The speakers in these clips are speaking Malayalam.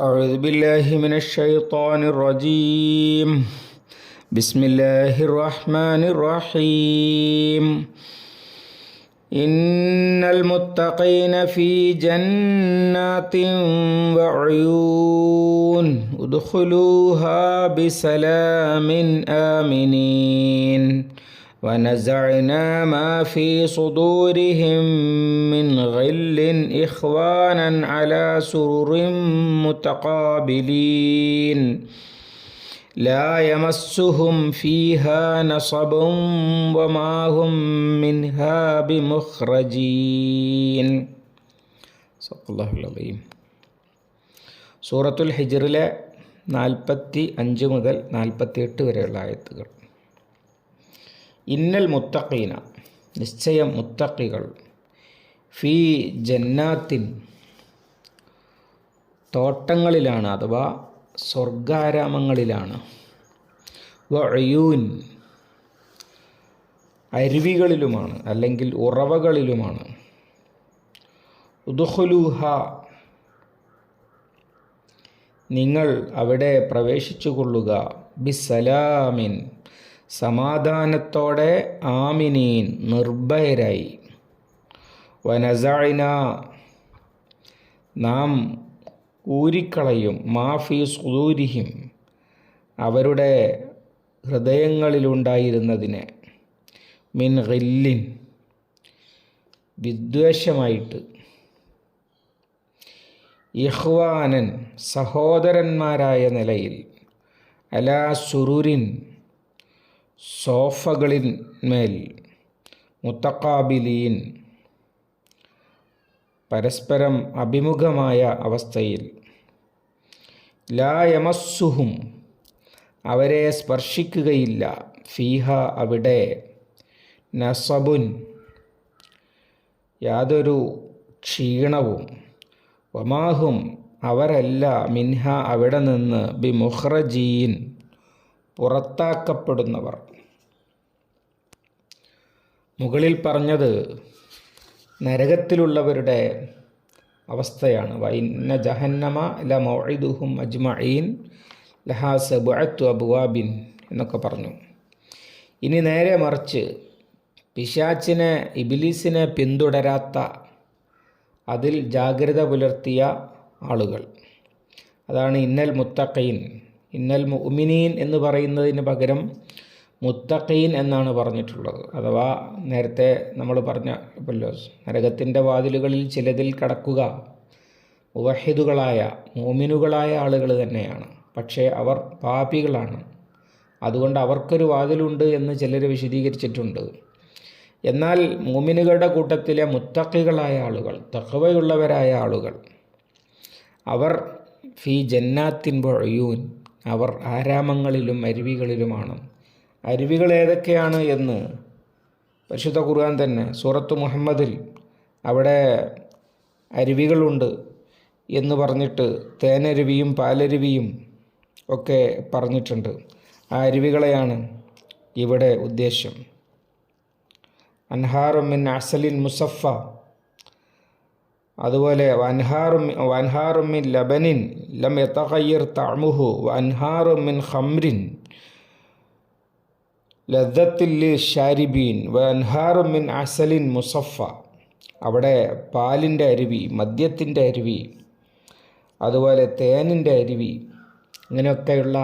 أعوذ بالله من الشيطان الرجيم. بسم الله الرحمن الرحيم. إن المتقين في جنات وعيون ادخلوها بسلام آمنين. ونزعنا ما في صدورهم من غل إخوانا على سرر متقابلين لا يمسهم فيها نصب وما هم منها بمخرجين صدق الله العظيم സൂറത്തുൽ ഹിജറിലെ നാൽപ്പത്തി അഞ്ച് മുതൽ നാൽപ്പത്തി എട്ട് വരെയുള്ള ആയത്തുകൾ ഇന്നൽ മുത്തഖീന നിശ്ചയം മുത്തക്കികൾ ഫീ ജന്നാത്തിൻ തോട്ടങ്ങളിലാണ് അഥവാ സ്വർഗാരാമങ്ങളിലാണ് വഴയൂൻ അരുവികളിലുമാണ് അല്ലെങ്കിൽ ഉറവകളിലുമാണ്. ഉദുഹുലൂഹ നിങ്ങൾ അവിടെ പ്രവേശിച്ചുകൊള്ളുക. ബിസലാമിൻ സമാധാനത്തോടെ ആമിനീൻ നിർഭയരായി. വനസൈന നാം ഊരിക്കളയും മാഫി സുദൂരിഹിം അവരുടെ ഹൃദയങ്ങളിലുണ്ടായിരുന്നതിനെ മിൻ ഗില്ലിൻ വിദ്വേഷമായിട്ട്. ഇഹ്വാനൻ സഹോദരന്മാരായ നിലയിൽ അലാ സോഫകളിന്മേൽ മുത്തക്കാബിലീൻ പരസ്പരം അഭിമുഖമായ അവസ്ഥയിൽ ലായമസ്സുഹും അവരെ സ്പർശിക്കുകയില്ല. ഫീഹ അവിടെ നസബുൻ യാതൊരു ക്ഷീണവും വമാഹും അവരല്ല. മിൻഹ അവിടെ നിന്ന് ബി മുഹ്റജീൻ പുറത്താക്കപ്പെടുന്നവർ. മുകളിൽ പറഞ്ഞത് നരകത്തിലുള്ളവരുടെ അവസ്ഥയാണ്. വൈന്ന ജഹന്നമ ല മൊഴിദുഹും അജ്മഈൻ ലഹാ സബഅത്തു അബുവാബിൻ എന്നൊക്കെ പറഞ്ഞു. ഇനി നേരെ മറിച്ച് പിശാച്ചിനെ ഇബിലീസിനെ പിന്തുടരാത്ത അതിൽ ജാഗ്രത പുലർത്തിയ ആളുകൾ. അതാണ് ഇന്നൽ മുത്തഖീൻ ഇന്നൽ മുഅ്മിനീൻ എന്ന് പറയുന്നതിന് പകരം മുത്തഖീൻ എന്നാണ് പറഞ്ഞിട്ടുള്ളത്. അഥവാ നേരത്തെ നമ്മൾ പറഞ്ഞ പല്ലോസ് നരകത്തിന്റെ വാതിലുകളിൽ ചിലതിൽ കടക്കുക. ഉവഹിദുകളായ മോമിനുകളായ ആളുകൾ തന്നെയാണ്. പക്ഷേ അവർ പാപികളാണ്. അതുകൊണ്ട് അവർക്കൊരു വാതിലുണ്ട് എന്ന് ചിലർ വിശദീകരിച്ചിട്ടുണ്ട്. എന്നാൽ മോമിനുകളുടെ കൂട്ടത്തിലെ മുത്തക്കികളായ ആളുകൾ തഹവയുള്ളവരായ ആളുകൾ അവർ ഫി ജന്നാത്തിൻ പൊഴയൂൻ അവർ ആരാമങ്ങളിലും അരുവികളിലുമാണ്. അരുവികൾ ഏതൊക്കെയാണ് എന്ന് പരിശുദ്ധ ഖുർആൻ തന്നെ സൂറത്ത് മുഹമ്മദിൽ അവിടെ അരുവികളുണ്ട് എന്ന് പറഞ്ഞിട്ട് തേനരുവിയും പാലരുവിയും ഒക്കെ പറഞ്ഞിട്ടുണ്ട്. ആ അരുവികളെയാണ് ഇവിടെ ഉദ്ദേശം. അൻഹാറുമിൻ അസലിൻ മുസഫ. അതുപോലെ വൻഹാറും വൻഹാറുമിൻ ലബനിൻ ലം യത്തഖയ്യർ തഅമുഹു വൻഹാറുമിൻ ഖംറിൻ ലദ്ദത്തിൽ ഷാരിബീൻ വൻഹാറുമിൻ അസലിൻ മുസഫ. അവിടെ പാലിന്റെ അരുവി മദ്യത്തിന്റെ അരുവി അതുപോലെ തേനിന്റെ അരുവി ഇങ്ങനെയൊക്കെയുള്ള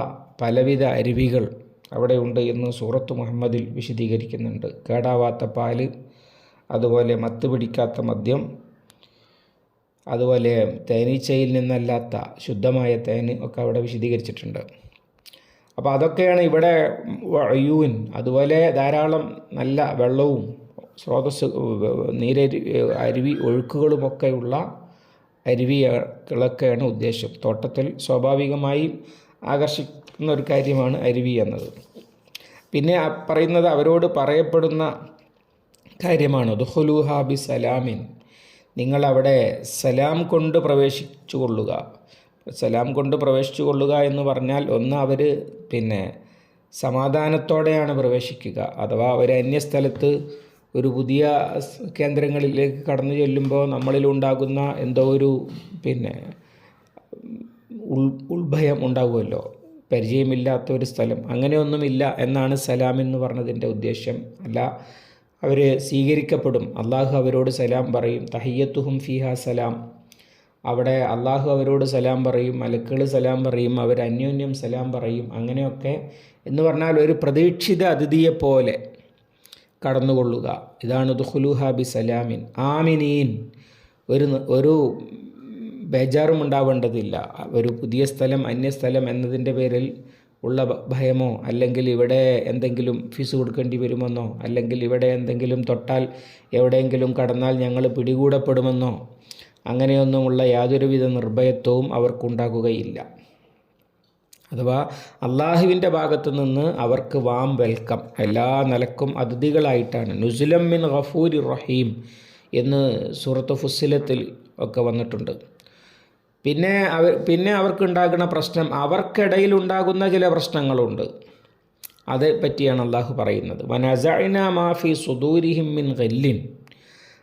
പലവിധ അരുവികൾ അവിടെ ഉണ്ട് എന്ന് സൂറത്ത് മുഹമ്മദിൽ വിശദീകരിക്കുന്നുണ്ട്. കേടാവാത്ത പാൽ അതുപോലെ മത്ത് പിടിക്കാത്ത മദ്യം അതുപോലെ തേനീച്ചയിൽ നിന്നല്ലാത്ത ശുദ്ധമായ തേന് ഒക്കെ അവിടെ വിശദീകരിച്ചിട്ടുണ്ട്. അപ്പോൾ അതൊക്കെയാണ് ഇവിടെ യുവിൻ അതുപോലെ ധാരാളം നല്ല വെള്ളവും സ്രോതസ് നീരരി അരുവി ഒഴുക്കുകളുമൊക്കെയുള്ള അരുവികളൊക്കെയാണ് ഉദ്ദേശം. തോട്ടത്തിൽ സ്വാഭാവികമായി ആകർഷിക്കുന്ന ഒരു കാര്യമാണ് അരുവി എന്നത്. പിന്നെ പറയുന്നത് അവരോട് പറയപ്പെടുന്ന കാര്യമാണ് ദുഹുലുഹാബി സലാമിൻ നിങ്ങളവിടെ സലാം കൊണ്ട് പ്രവേശിച്ചു കൊള്ളുക സലാം കൊണ്ട് പ്രവേശിച്ചു കൊള്ളുക എന്ന് പറഞ്ഞാൽ ഒന്ന് അവർ പിന്നെ സമാധാനത്തോടെയാണ് പ്രവേശിക്കുക. അഥവാ അവർ അന്യസ്ഥലത്ത് ഒരു പുതിയ കേന്ദ്രങ്ങളിലേക്ക് കടന്നു ചെല്ലുമ്പോൾ നമ്മളിലുണ്ടാകുന്ന എന്തോ ഒരു പിന്നെ ഉൾ ഉൾഭയം ഉണ്ടാകുമല്ലോ പരിചയമില്ലാത്ത ഒരു സ്ഥലം. അങ്ങനെയൊന്നുമില്ല എന്നാണ് സലാം എന്ന് പറഞ്ഞതിന്റെ ഉദ്ദേശ്യം അല്ല അവർ സ്വീകരിക്കപ്പെടും. അള്ളാഹു അവരോട് സലാം പറയും. തഹയ്യത്തുഹും ഫിഹ സലാം. അവിടെ അള്ളാഹു അവരോട് സലാം പറയും മലക്കുകൾ സലാം പറയും അവർ അന്യോന്യം സലാം പറയും അങ്ങനെയൊക്കെ എന്ന് പറഞ്ഞാൽ ഒരു പ്രതീക്ഷിത അതിഥിയെപ്പോലെ കടന്നുകൊള്ളുക. ഇതാണ് ദുഹുലുഹ ബി സലാമിൻ. ആമിനീൻ. ഒരു ഒരു ബേജാറും ഉണ്ടാവേണ്ടതില്ല. ഒരു പുതിയ സ്ഥലം അന്യസ്ഥലം എന്നതിന്റെ പേരിൽ ഉള്ള ഭയമോ അല്ലെങ്കിൽ ഇവിടെ എന്തെങ്കിലും ഫീസ് കൊടുക്കേണ്ടി വരുമെന്നോ അല്ലെങ്കിൽ ഇവിടെ എന്തെങ്കിലും തൊട്ടാൽ എവിടെയെങ്കിലും കടന്നാൽ ഞങ്ങൾ പിടികൂടപ്പെടുമെന്നോ അങ്ങനെയൊന്നുമുള്ള യാതൊരുവിധ നിർഭയത്വവും അവർക്കുണ്ടാകുകയില്ല. അഥവാ അള്ളാഹുവിന്റെ ഭാഗത്തു നിന്ന് അവർക്ക് വാം വെൽക്കം എല്ലാ നിലക്കും അതിഥികളായിട്ടാണ്. നുസുലം മിൻ ഗഫൂരി റഹീം എന്ന് സൂറത്ത് ഫുസിലത്തിൽ ഒക്കെ വന്നിട്ടുണ്ട്. പിന്നെ അവർ പിന്നെ അവർക്കുണ്ടാകുന്ന പ്രശ്നം അവർക്കിടയിൽ ഉണ്ടാകുന്ന ചില പ്രശ്നങ്ങളുണ്ട്. അതേ പറ്റിയാണ് അള്ളാഹു പറയുന്നത്. വനസൈന മാഫി സുദൂരിഹിം മിൻ ഗല്ലിൻ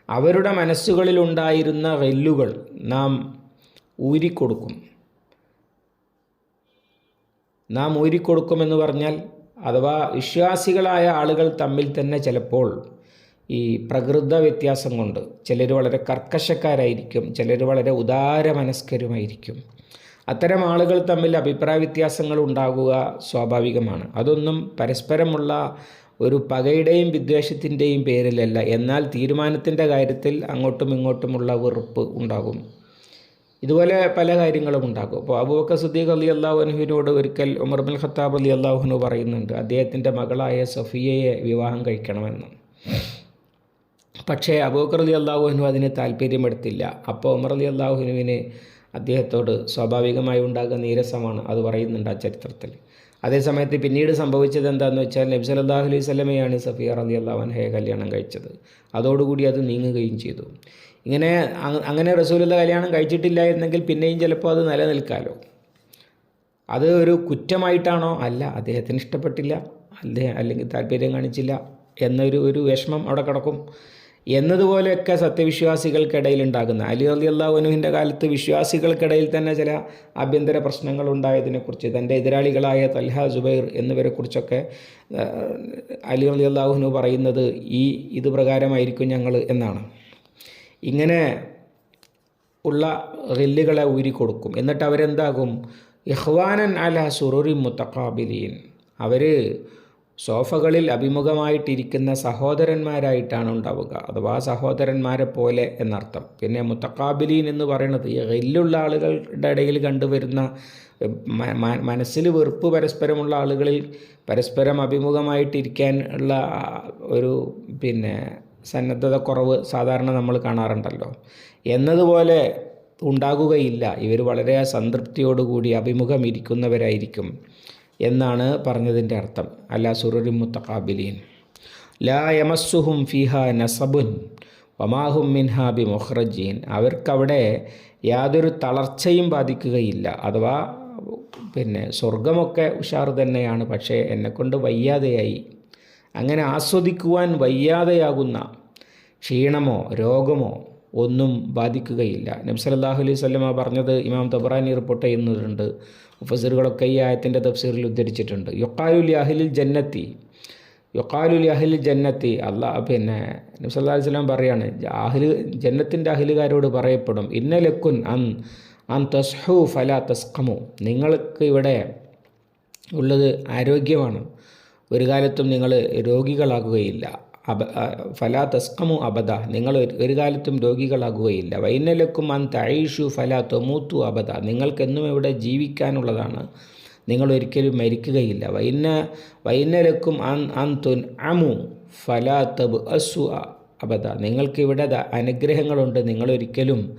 അവരുടെ മനസ്സുകളിലുണ്ടായിരുന്ന വെല്ലുകൾ നാം ഊരിക്കൊടുക്കും. നാം ഊരിക്കൊടുക്കുമെന്ന് പറഞ്ഞാൽ അഥവാ വിശ്വാസികളായ ആളുകൾ തമ്മിൽ തന്നെ ചിലപ്പോൾ ഈ പ്രകൃത വ്യത്യാസം കൊണ്ട് ചിലർ വളരെ കർക്കശക്കാരായിരിക്കും ചിലർ വളരെ ഉദാരമനസ്കരുമായിരിക്കും. അത്തരം ആളുകൾ തമ്മിൽ അഭിപ്രായ വ്യത്യാസങ്ങൾ ഉണ്ടാകുക സ്വാഭാവികമാണ്. അതൊന്നും പരസ്പരമുള്ള ഒരു പകയുടെയും വിദ്വേഷത്തിന്റെയും പേരിലല്ല. എന്നാൽ തീരുമാനത്തിന്റെ കാര്യത്തിൽ അങ്ങോട്ടും ഇങ്ങോട്ടുമുള്ള വെറുപ്പ് ഉണ്ടാകും. ഇതുപോലെ പല കാര്യങ്ങളും ഉണ്ടാകും. അപ്പോൾ അബൂബക്കർ സുദ്ദീഖ് അലി അള്ളാഹുനുവിനോട് ഒരിക്കൽ ഉമർ ബിൻ ഖത്താബ് അലി അള്ളാഹുനു പറയുന്നുണ്ട് അദ്ദേഹത്തിന്റെ മകളായ സഫിയയെ വിവാഹം കഴിക്കണമെന്ന്. പക്ഷേ അബൂബക്കർ അലി അള്ളാഹുനു അതിന് താല്പര്യമെടുത്തില്ല. അപ്പോൾ ഉമർ അലി അള്ളാഹുനുവിന് അദ്ദേഹത്തോട് സ്വാഭാവികമായി ഉണ്ടാകുന്ന നീരസമാണ് അത് പറയുന്നുണ്ട് ആ ചരിത്രത്തിൽ. അതേസമയത്ത് പിന്നീട് സംഭവിച്ചത് എന്താണെന്ന് വെച്ചാൽ നബി അല്ലാഹു അലൈഹി സ്വലമയാണ് സഫിയ റലി അള്ളാഹുൻഹയെ കല്യാണം കഴിച്ചത്. അതോടുകൂടി അത് നീങ്ങുകയും ചെയ്തു. ഇങ്ങനെ അങ്ങനെ റസൂലുള്ള കല്യാണം കഴിച്ചിട്ടില്ലായിരുന്നെങ്കിൽ പിന്നെയും ചിലപ്പോൾ അത് നിലനിൽക്കാമല്ലോ അത് ഒരു കുറ്റമായിട്ടാണോ? അല്ല അദ്ദേഹത്തിന് ഇഷ്ടപ്പെട്ടില്ല. അദ്ദേഹം അല്ലെങ്കിൽ താല്പര്യം കാണിച്ചില്ല എന്നൊരു ഒരു വിഷമം അവിടെ കിടക്കും. എന്നതുപോലെയൊക്കെ സത്യവിശ്വാസികൾക്കിടയിൽ ഉണ്ടാകുന്ന അലി അലി അള്ളാഹുനുവിന്റെ കാലത്ത് വിശ്വാസികൾക്കിടയിൽ തന്നെ ചില ആഭ്യന്തര പ്രശ്നങ്ങൾ ഉണ്ടായതിനെക്കുറിച്ച് തന്റെ എതിരാളികളായ തൽഹ ജുബൈർ എന്നിവരെക്കുറിച്ചൊക്കെ അലി അലി അള്ളാഹുനു പറയുന്നത് ഈ ഇത് പ്രകാരമായിരിക്കും ഞങ്ങൾ എന്നാണ്. ഇങ്ങനെ ഉള്ള റില്ലുകളെ ഊരിക്കൊടുക്കും. എന്നിട്ട് അവരെന്താകും? ഇഹ്വാനൻ അല സുറുറി മുത്തക്കാബിലീൻ അവർ സോഫകളിൽ അഭിമുഖമായിട്ടിരിക്കുന്ന സഹോദരന്മാരായിട്ടാണ് ഉണ്ടാവുക. അഥവാ സഹോദരന്മാരെ പോലെ എന്നർത്ഥം. പിന്നെ മുത്തക്കാബിലീൻ എന്ന് പറയുന്നത് എല്ലുള്ള ആളുകളുടെ ഇടയിൽ കണ്ടുവരുന്ന മനസ്സിൽ വെറുപ്പ് പരസ്പരമുള്ള ആളുകളിൽ പരസ്പരം അഭിമുഖമായിട്ടിരിക്കാൻ ഉള്ള ഒരു പിന്നെ സന്നദ്ധത കുറവ് സാധാരണ നമ്മൾ കാണാറുണ്ടല്ലോ. എന്നതുപോലെ ഉണ്ടാകുകയില്ല. ഇവർ വളരെ സംതൃപ്തിയോടുകൂടി അഭിമുഖം ഇരിക്കുന്നവരായിരിക്കും എന്നാണ് പറഞ്ഞതിന്റെ അർത്ഥം. അല്ല സുറുരി മുത്തഖാബിലീൻ. ലാ യമസ്സുഹും ഫിഹ നസബുൻ വമാഹും മിൻഹ ബി മൊഹ്റജീൻ അവർക്കവിടെ യാതൊരു തളർച്ചയും ബാധിക്കുകയില്ല. അഥവാ പിന്നെ സ്വർഗമൊക്കെ ഉഷാർ തന്നെയാണ് പക്ഷേ എന്നെക്കൊണ്ട് വയ്യാതെയായി. അങ്ങനെ ആസ്വദിക്കുവാൻ വയ്യാതെയാകുന്ന ക്ഷീണമോ രോഗമോ ഒന്നും ബാധിക്കുകയില്ല. നബി സല്ലല്ലാഹു അലൈഹി വസല്ലമ പറഞ്ഞത് ഇമാം തബറാനി റിപ്പോർട്ട് ചെയ്യുന്നുണ്ട് മുഫസിറുകളൊക്കെ ഈ ആയത്തിന്റെ തഫ്സീറിൽ ഉദ്ധരിച്ചിട്ടുണ്ട്. യൊക്കാലുൽ അഹിലിൽ ജന്നത്തി. യൊക്കാലുൽ അഹിലിൽ ജന്നത്തി. അല്ലാ പിന്നെ നബി സല്ലല്ലാഹു അലൈഹി വസല്ലം പറയാണ് അഹിൽ ജന്നത്തിന്റെ അഹിലുകാരോട് പറയപ്പെടും ഇന്നലക്കുൻ അൻ അൻ തസ്ഹു ഫല തസ്കമു നിങ്ങൾക്ക് ഇവിടെ ഉള്ളത് ആരോഗ്യമാണ്. ഒരു കാലത്തും നിങ്ങൾ രോഗികളാകുകയില്ല. അബ ഫലാ തസ്കമു അബദ. നിങ്ങൾ ഒരു കാലത്തും രോഗികളാകുകയില്ല. വൈനലക്കും അൻ തഴീഷു ഫലാ തൊമൂത്തു അബദ. നിങ്ങൾക്കെന്നും ഇവിടെ ജീവിക്കാനുള്ളതാണ്. നിങ്ങൾ ഒരിക്കലും മരിക്കുകയില്ല. വൈന വൈനലക്കും അൻ അൻ തുൻ അമു ഫലാ തബ് അസു അബദ. നിങ്ങൾക്കിവിടെ അനുഗ്രഹങ്ങളുണ്ട്. നിങ്ങളൊരിക്കലും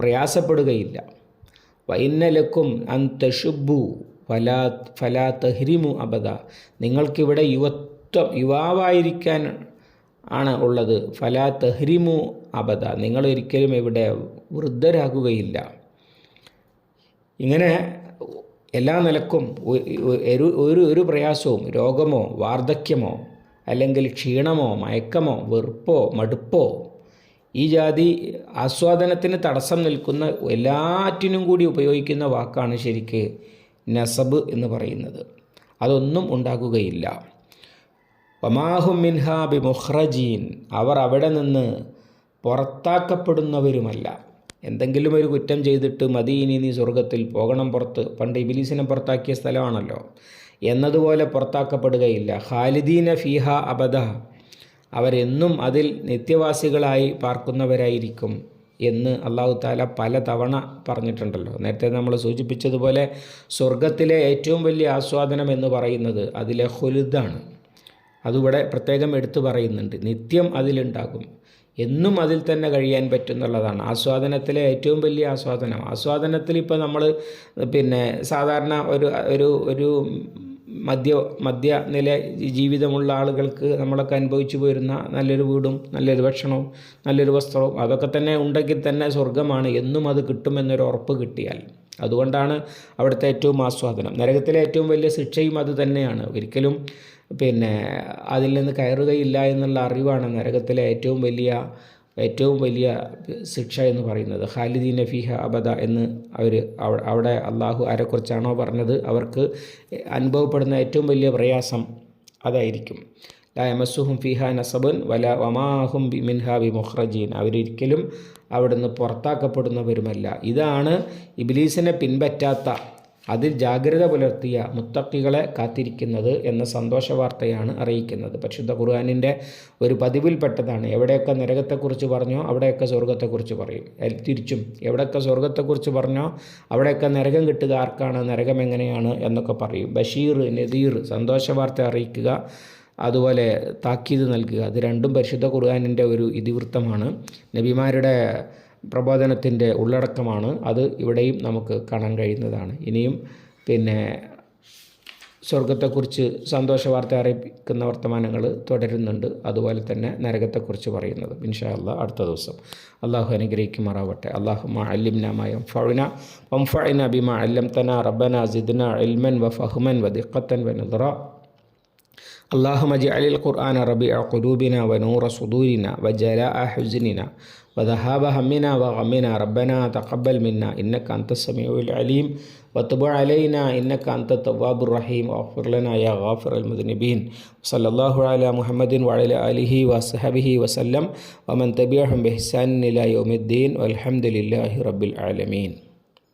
പ്രയാസപ്പെടുകയില്ല. വൈനലക്കും അൻ തഷുബു ഫലാ ഫലാ തഹ്രിമു അബദ. നിങ്ങൾക്കിവിടെ യുവത്വം യുവാവായിരിക്കാൻ ആണ് ഉള്ളത്. ഫലാ തഹ്രിമു അബദ. നിങ്ങൾ ഒരിക്കലും ഇവിടെ വൃദ്ധരാകുകയില്ല. ഇങ്ങനെ എല്ലാ നിലക്കും ഒരു ഒരു ഒരു പ്രയാസവും രോഗമോ വാർദ്ധക്യമോ അല്ലെങ്കിൽ ക്ഷീണമോ മയക്കമോ വെറുപ്പോ മടുപ്പോ ഈ ജാതി ആസ്വാദനത്തിന് തടസ്സം നിൽക്കുന്ന എല്ലാറ്റിനും കൂടി ഉപയോഗിക്കുന്ന വാക്കാണ് ശരിക്ക് നസബ് എന്ന് പറയുന്നത്. അതൊന്നും ഉണ്ടാകുകയില്ല. വമാഹും മിൻഹാബി മുഹ്റജീൻ അവർ അവിടെ നിന്ന് പുറത്താക്കപ്പെടുന്നവരുമല്ല. എന്തെങ്കിലും ഒരു കുറ്റം ചെയ്തിട്ട് മതി ഇനി നീ സ്വർഗത്തിൽ പോകണം പുറത്ത്. പണ്ട് ഇബിലീസിനെ പുറത്താക്കിയ സ്ഥലമാണല്ലോ. എന്നതുപോലെ പുറത്താക്കപ്പെടുകയില്ല. ഖാലിദീന ഫിഹ അബദ. അവരെന്നും അതിൽ നിത്യവാസികളായി പാർക്കുന്നവരായിരിക്കും എന്ന് അള്ളാഹു താല പല തവണ പറഞ്ഞിട്ടുണ്ടല്ലോ. നേരത്തെ നമ്മൾ സൂചിപ്പിച്ചതുപോലെ സ്വർഗത്തിലെ ഏറ്റവും വലിയ ആസ്വാദനം എന്ന് പറയുന്നത് അതിലെ ഹുലുദാണ് അതിവിടെ പ്രത്യേകം എടുത്തു പറയുന്നുണ്ട്. നിത്യം അതിലുണ്ടാകും. എന്നും അതിൽ തന്നെ കഴിയാൻ പറ്റുന്നുള്ളതാണ്. ആസ്വാദനത്തിലെ ഏറ്റവും വലിയ ആസ്വാദനം. ആസ്വാദനത്തിൽ ഇപ്പോൾ നമ്മൾ പിന്നെ സാധാരണ ഒരു ഒരു ഒരു മധ്യ മധ്യ നില ജീവിതമുള്ള ആളുകൾക്ക് നമ്മളൊക്കെ അനുഭവിച്ചു പോരുന്ന നല്ലൊരു വീടും നല്ലൊരു ഭക്ഷണവും നല്ലൊരു വസ്ത്രവും അതൊക്കെ തന്നെ ഉണ്ടെങ്കിൽ തന്നെ സ്വർഗമാണ് എന്നും അത് കിട്ടുമെന്നൊരു ഉറപ്പ് കിട്ടിയാൽ. അതുകൊണ്ടാണ് അവിടുത്തെ ഏറ്റവും ആസ്വാദനം. നരകത്തിലെ ഏറ്റവും വലിയ ശിക്ഷയും അത് തന്നെയാണ്. ഒരിക്കലും പിന്നെ അതിൽ നിന്ന് കയറുകയില്ല എന്നുള്ള അറിവാണ് നരകത്തിലെ ഏറ്റവും വലിയ ഏറ്റവും വലിയ ശിക്ഷ എന്ന് പറയുന്നത്. ഖാലിദീൻ ഫിഹ അബദ എന്ന് അവർ അവിടെ അള്ളാഹു ആരെക്കുറിച്ചാണോ പറഞ്ഞത്? അവർക്ക് അനുഭവപ്പെടുന്ന ഏറ്റവും വലിയ പ്രയാസം അതായിരിക്കും. ലാ യമസുഹും ഫിഹ നസബുൻ വല വമാഹും ബി മിൻഹ ബി മുഹ്റജീൻ അവരൊരിക്കലും അവിടുന്ന് പുറത്താക്കപ്പെടുന്നവരുമല്ല. ഇതാണ് ഇബിലീസിനെ പിൻപറ്റാത്ത അതിൽ ജാഗ്രത പുലർത്തിയ മുത്തക്കികളെ കാത്തിരിക്കുന്നത് എന്ന സന്തോഷ വാർത്തയാണ് അറിയിക്കുന്നത്. പരിശുദ്ധ ഖുർആാനിന്റെ ഒരു പതിവിൽപ്പെട്ടതാണ്. എവിടെയൊക്കെ നരകത്തെക്കുറിച്ച് പറഞ്ഞോ അവിടെയൊക്കെ സ്വർഗത്തെക്കുറിച്ച് പറയും. തിരിച്ചും എവിടെയൊക്കെ സ്വർഗത്തെക്കുറിച്ച് പറഞ്ഞോ അവിടെയൊക്കെ നരകം കിട്ടുക ആർക്കാണ് നരകം എങ്ങനെയാണ് എന്നൊക്കെ പറയും. ബഷീർ നദീർ സന്തോഷ വാർത്ത അറിയിക്കുക അതുപോലെ താക്കീത് നൽകുക. അത് രണ്ടും പരിശുദ്ധ ഖുർആാനിന്റെ ഒരു ഇതിവൃത്തമാണ്. നബിമാരുടെ പ്രബോധനത്തിൻ്റെ ഉള്ളടക്കമാണ് അത് ഇവിടെയും നമുക്ക് കാണാൻ കഴിയുന്നതാണ് ഇനിയും പിന്നെ സ്വർഗത്തെക്കുറിച്ച് സന്തോഷ വാർത്ത അറിയിക്കുന്ന വർത്തമാനങ്ങൾ തുടരുന്നുണ്ട് അതുപോലെ തന്നെ നരകത്തെക്കുറിച്ച് പറയുന്നത് ഇൻഷാ അല്ലാ അടുത്ത ദിവസം അള്ളാഹു അനുഗ്രഹിക്കുമാറാവട്ടെ അള്ളാഹു മാ അല്ലിംനാമായ ഫൗന വംഫഅന ബിമ അല്ലംതന റബ്ബന സിദ്ന ഇൽമൻ വ ഫഹ്മൻ വ ദിഖത്തൻ വ നദറ اللهم اجعل القرآن ربيع قلوبنا ونور صدورنا وجلاء حزننا وذهاب همنا وغمنا ربنا تقبل منا إنك أنت السميع العليم. وتب علينا إنك أنت التواب الرحيم. واغفر لنا يا غافر المذنبين. صلى الله على محمد وعلى آله وصحبه وسلم. ومن تبعهم بإحسان إلى يوم الدين والحمد لله رب العالمين.